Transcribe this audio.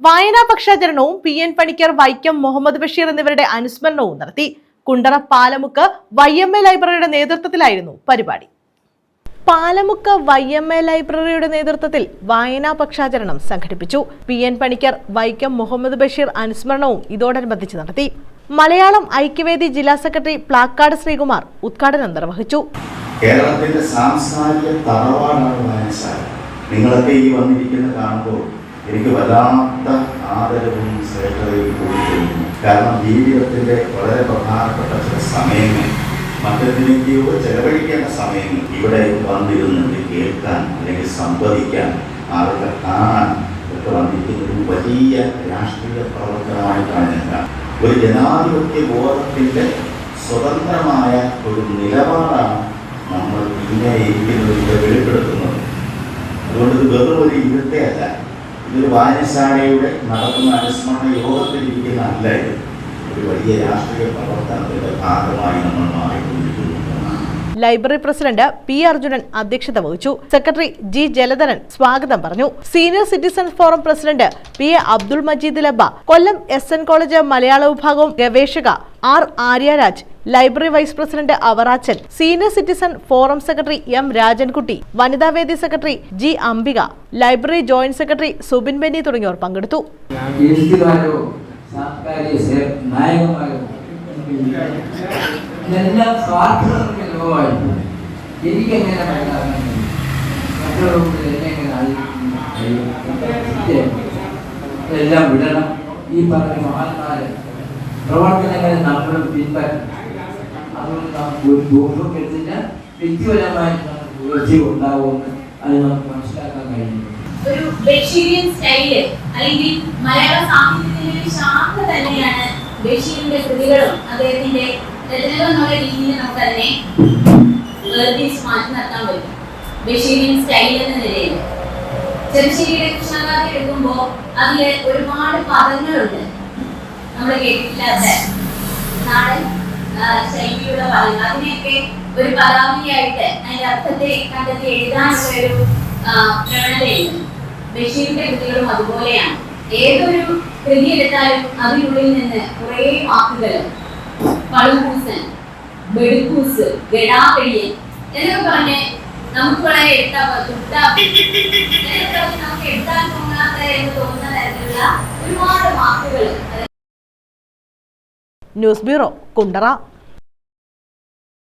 വായനാ പക്ഷാചരണവും P N Panicker Vaikom Muhammad Basheer എന്നിവരുടെ അനുസ്മരണവും നടത്തി. Kundara Palamukku Y M A ലൈബ്രറിയുടെ നേതൃത്വത്തിലായിരുന്നു പരിപാടി. പാലമുക്ക് വൈ എം എ ലൈബ്രറിയുടെ നേതൃത്വത്തിൽ വായനാ പക്ഷാചരണം സംഘടിപ്പിച്ചു. പി എൻ പണിക്കർ വൈക്കം മുഹമ്മദ് ബഷീർ അനുസ്മരണവും ഇതോടനുബന്ധിച്ച് നടത്തി. മലയാളം ഐക്യവേദി ജില്ലാ സെക്രട്ടറി പ്ലാക്കാട് ശ്രീകുമാർ ഉദ്ഘാടനം നിർവഹിച്ചു. കേരളത്തിന്റെ സാംസ്കാരിക തറവാടാണ് വായനശാല. നിങ്ങളൊക്കെ ഈ വന്നിരിക്കുന്ന കാണുമ്പോൾ എനിക്ക് വല്ലാത്ത ആദരവും ശ്രേഷ്ഠതയും കൂടി തോന്നുന്നു കാരണം ജീവിതത്തിന്റെ വളരെ പ്രധാനപ്പെട്ട ചില സമയങ്ങൾ മറ്റെന്തിനൊക്കെയോ ചെലവഴിക്കേണ്ട സമയങ്ങൾ ഇവിടെ വന്നിരുന്നത് കേൾക്കാൻ അല്ലെങ്കിൽ സംവദിക്കാൻ ആളുകളെ കാണാൻ ഒക്കെ വന്നിരിക്കുന്ന ഒരു വലിയ രാഷ്ട്രീയ പ്രവർത്തനമായിട്ടാണ് ഞാൻ ഒരു ജനാധിപത്യ ബോധത്തിന്റെ സ്വതന്ത്രമായ ഒരു നിലപാടാണ് നമ്മൾ ഇങ്ങനെ ഇരിക്കുന്നതിലൂടെ വെളിപ്പെടുത്തുന്നത്. അതുകൊണ്ട് ഇത് വെറും ഒരു ഇരുട്ടയല്ല ഇതൊരു വായനശാലയുടെ നടത്തുന്ന അനുസ്മരണ യോഗത്തിലിരിക്കുന്ന അല്ല ഇത് ഒരു വലിയ രാഷ്ട്രീയ പ്രവർത്തനത്തിന്റെ ഭാഗമായി നമ്മൾ മാറിക്കൊണ്ടിരിക്കുന്നു ലൈബ്രറി പ്രസിഡന്റ് പി അർജുനൻ അധ്യക്ഷത വഹിച്ചു. സെക്രട്ടറി ജി ജലധരൻ സ്വാഗതം പറഞ്ഞു. Senior citizen forum president P A Abdul Majeed ലബ Kollam S N college മലയാള വിഭാഗം ഗവേഷക R Aryaraj library vice president Avarachan senior citizen forum secretary M Rajankutty വനിതാവേദി secretary G Ambika library joint secretary Subin Benny തുടങ്ങിയവർ പങ്കെടുത്തു. എല്ലാം വിടണം. ഈ പറഞ്ഞ മഹാന്മാരെ പ്രവർത്തനങ്ങളെ നമ്മൾ പിൻപറ്റണം. അതുകൊണ്ട് നമുക്ക് ഒരു ദോഷവും വരുത്തില്ല വ്യക്തിപരമായിട്ട് നമുക്ക് ഉയർച്ച ഉണ്ടാവുമെന്ന് അത് നമുക്ക് മനസ്സിലാക്കാൻ കഴിയുന്നു ഒരു ബഷീറിയൻ സ്റ്റൈൽ അല്ലെങ്കിൽ മലയാള സാഹിത്യത്തിന്റെ ഒരു തന്നെയാണ് ബഷീറിന്റെ കൃതികളും അദ്ദേഹത്തിന്റെ രചനകൾ എന്നുള്ള രീതിയിൽ നമുക്ക് അതിനെ വേർതിരിച്ച് മാറ്റി നിർത്താൻ പറ്റും. ബഷീറിയൻ സ്റ്റൈൽ എന്ന അതിൽ ഒരുപാട് പദങ്ങളുണ്ട്. നമ്മൾ കേട്ടിട്ടില്ലാത്ത നാടൻ ആ, പറയുന്നത് അതിനെയൊക്കെ ഒരു പദാവലിയായിട്ട് അതിന്റെ അർത്ഥത്തെ കണ്ടെത്തി എഴുതാനുള്ള ഒരു പ്രവണതയുണ്ട്. ബഷീറിന്റെ കൃതികളും അതുപോലെയാണ്. ഏതൊരു കൃതി എടുത്താലും അതിനുള്ളിൽ നിന്ന് കുറേ വാക്കുകൾ. പളുകൂസൻ ബെടുക്കൂസ് ഗടാപെടിയൻ എന്നൊക്കെ പറഞ്ഞ് നമുക്ക് വളരെ എടുത്താൽ നമുക്ക് എടുത്താൽ തോന്നാത്ത എന്ന് തോന്നുന്ന തരത്തിലുള്ള ഒരുപാട് വാക്കുകൾ. News bureau Kundara.